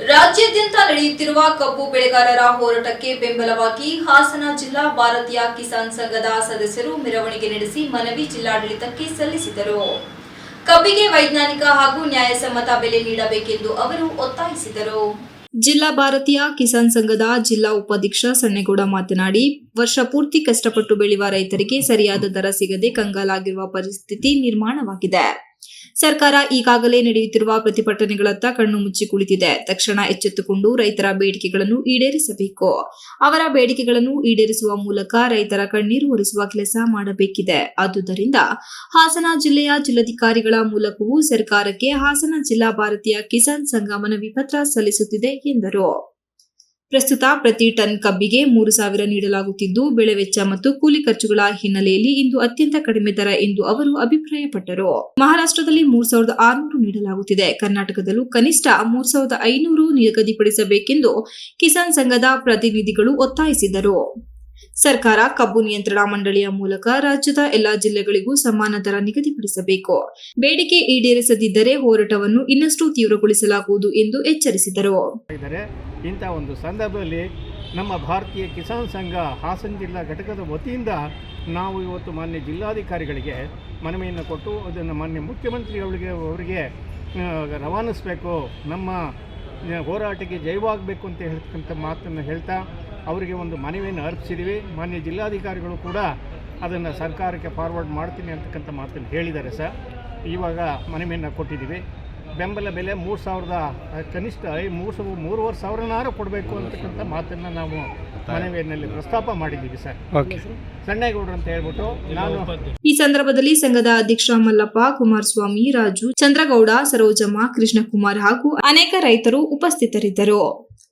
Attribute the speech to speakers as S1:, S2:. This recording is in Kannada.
S1: ರಾಜ್ಯಾದ್ಯಂತ ನಡೆಯುತ್ತಿರುವ ಕಬ್ಬು ಬೆಳೆಗಾರರ ಹೋರಾಟಕ್ಕೆ ಬೆಂಬಲವಾಗಿ ಹಾಸನ ಜಿಲ್ಲಾ ಭಾರತೀಯ ಕಿಸಾನ್ ಸಂಘದ ಸದಸ್ಯರು ಮೆರವಣಿಗೆ ನಡೆಸಿ ಮನವಿ ಜಿಲ್ಲಾಡಳಿತಕ್ಕೆ ಸಲ್ಲಿಸಿದರು. ಕಬ್ಬಿಗೆ ವೈಜ್ಞಾನಿಕ ಹಾಗೂ ನ್ಯಾಯಸಮ್ಮತ ಬೆಲೆ ನೀಡಬೇಕೆಂದು ಅವರು ಒತ್ತಾಯಿಸಿದರು. ಜಿಲ್ಲಾ ಭಾರತೀಯ ಕಿಸಾನ್ ಸಂಘದ ಜಿಲ್ಲಾ ಉಪಾಧ್ಯಕ್ಷ ಸಣ್ಣೇಗೌಡ ಮಾತನಾಡಿ, ವರ್ಷ ಪೂರ್ತಿ ಕಷ್ಟಪಟ್ಟು ಬೆಳೆಯುವ ರೈತರಿಗೆ ಸರಿಯಾದ ದರ ಸಿಗದೆ ಕಂಗಾಲಾಗಿರುವ ಪರಿಸ್ಥಿತಿ ನಿರ್ಮಾಣವಾಗಿದೆ. ಸರ್ಕಾರ ಈಗಾಗಲೇ ನಡೆಯುತ್ತಿರುವ ಪ್ರತಿಭಟನೆಗಳತ್ತ ಕಣ್ಣು ಮುಚ್ಚಿ ಕುಳಿತಿದೆ. ತಕ್ಷಣ ಎಚ್ಚೆತ್ತುಕೊಂಡು ರೈತರ ಬೇಡಿಕೆಗಳನ್ನು ಈಡೇರಿಸಬೇಕು. ಅವರ ಬೇಡಿಕೆಗಳನ್ನು ಈಡೇರಿಸುವ ಮೂಲಕ ರೈತರ ಕಣ್ಣೀರು ಒರೆಸುವ ಕೆಲಸ ಮಾಡಬೇಕಿದೆ. ಆದುದರಿಂದ ಹಾಸನ ಜಿಲ್ಲೆಯ ಜಿಲ್ಲಾಧಿಕಾರಿಗಳ ಮೂಲಕವೂ ಸರ್ಕಾರಕ್ಕೆ ಹಾಸನ ಜಿಲ್ಲಾ ಭಾರತೀಯ ಕಿಸಾನ್ ಸಂಘ ಮನವಿ ಸಲ್ಲಿಸುತ್ತಿದೆ ಎಂದರು. ಪ್ರಸ್ತುತ ಪ್ರತಿ ಟನ್ ಕಬ್ಬಿಗೆ ಮೂರು ಸಾವಿರ ನೀಡಲಾಗುತ್ತಿದ್ದು, ಬೆಳೆ ವೆಚ್ಚ ಮತ್ತು ಕೂಲಿ ಖರ್ಚುಗಳ ಹಿನ್ನೆಲೆಯಲ್ಲಿ ಇಂದು ಅತ್ಯಂತ ಕಡಿಮೆ ದರ ಎಂದು ಅವರು ಅಭಿಪ್ರಾಯಪಟ್ಟರು. ಮಹಾರಾಷ್ಟ್ರದಲ್ಲಿ ಮೂರ್ ಸಾವಿರದ ಆರುನೂರು ನೀಡಲಾಗುತ್ತಿದೆ. ಕರ್ನಾಟಕದಲ್ಲೂ ಕನಿಷ್ಠ ಮೂರ್ ಸಾವಿರದ ಐನೂರು ನಿಗದಿಪಡಿಸಬೇಕೆಂದು ಕಿಸಾನ್ ಸಂಘದ ಪ್ರತಿನಿಧಿಗಳು ಒತ್ತಾಯಿಸಿದರು. ಸರ್ಕಾರ ಕಬ್ಬು ನಿಯಂತ್ರಣ ಮಂಡಳಿಯ ಮೂಲಕ ರಾಜ್ಯದ ಎಲ್ಲಾ ಜಿಲ್ಲೆಗಳಿಗೂ ಸಮಾನ ದರ ನಿಗದಿಪಡಿಸಬೇಕು. ಬೇಡಿಕೆ ಈಡೇರಿಸದಿದ್ದರೆ ಹೋರಾಟವನ್ನು ಇನ್ನಷ್ಟು ತೀವ್ರಗೊಳಿಸಲಾಗುವುದು ಎಂದು ಎಚ್ಚರಿಸಿದರು.
S2: ಇಂತಹ ಒಂದು ಸಂದರ್ಭದಲ್ಲಿ ನಮ್ಮ ಭಾರತೀಯ ಕಿಸಾನ್ ಸಂಘ ಹಾಸನ ಜಿಲ್ಲಾ ಘಟಕದ ವತಿಯಿಂದ ನಾವು ಇವತ್ತು ಮಾನ್ಯ ಜಿಲ್ಲಾಧಿಕಾರಿಗಳಿಗೆ ಮನವಿಯನ್ನು ಕೊಟ್ಟು ಅದನ್ನು ಮಾನ್ಯ ಮುಖ್ಯಮಂತ್ರಿಗಳಿಗೆ ಅವರಿಗೆ ರವಾನಿಸಬೇಕು. ನಮ್ಮ ಹೋರಾಟಕ್ಕೆ ಜಯವಾಗಬೇಕು ಅಂತ ಹೇಳ್ತಕ್ಕಂಥ ಮಾತನ್ನು ಹೇಳ್ತಾ ಅವರಿಗೆ ಒಂದು ಮನವಿಯನ್ನು ಅರ್ಪಿಸಿದ್ದೀವಿ ಮಾನ್ಯ ಜಿಲ್ಲಾಧಿಕಾರಿಗಳು ಕೂಡ ಅದನ್ನು ಸರ್ಕಾರಕ್ಕೆ ಫಾರ್ವರ್ಡ್ ಮಾಡ್ತೀನಿ ಅಂತಕ್ಕಂಥ ಮಾತನ್ನು ಹೇಳಿದ್ದಾರೆ ಸರ್. ಇವಾಗ ಮನವಿಯನ್ನು ಕೊಟ್ಟಿದ್ದೀವಿ. ಬೆಂಬಲ ಬೆಲೆ ಮೂರು ಸಾವಿರದ ಕನಿಷ್ಠ ಐ- ಮೂರು ಸಾವಿರ ಮೂರುವರೆ ಸಾವಿರನಾರು ಕೊಡಬೇಕು ಅಂತಕ್ಕಂಥ ಮಾತನ್ನು ನಾವು ಮನವಿಯಲ್ಲಿ ಪ್ರಸ್ತಾಪ ಮಾಡಿದ್ದೀವಿ ಸರ್. ಸಣ್ಣೇಗೌಡರು ಅಂತ ಹೇಳ್ಬಿಟ್ಟು ನಾನು
S1: ಈ ಸಂದರ್ಭದಲ್ಲಿ ಸಂಘದ ಅಧ್ಯಕ್ಷ ಮಲ್ಲಪ್ಪ ಕುಮಾರಸ್ವಾಮಿ ರಾಜು ಚಂದ್ರಗೌಡ ಸರೋಜಮ್ಮ ಕೃಷ್ಣಕುಮಾರ್ ಹಾಗೂ ಅನೇಕ ರೈತರು ಉಪಸ್ಥಿತರಿದ್ದರು.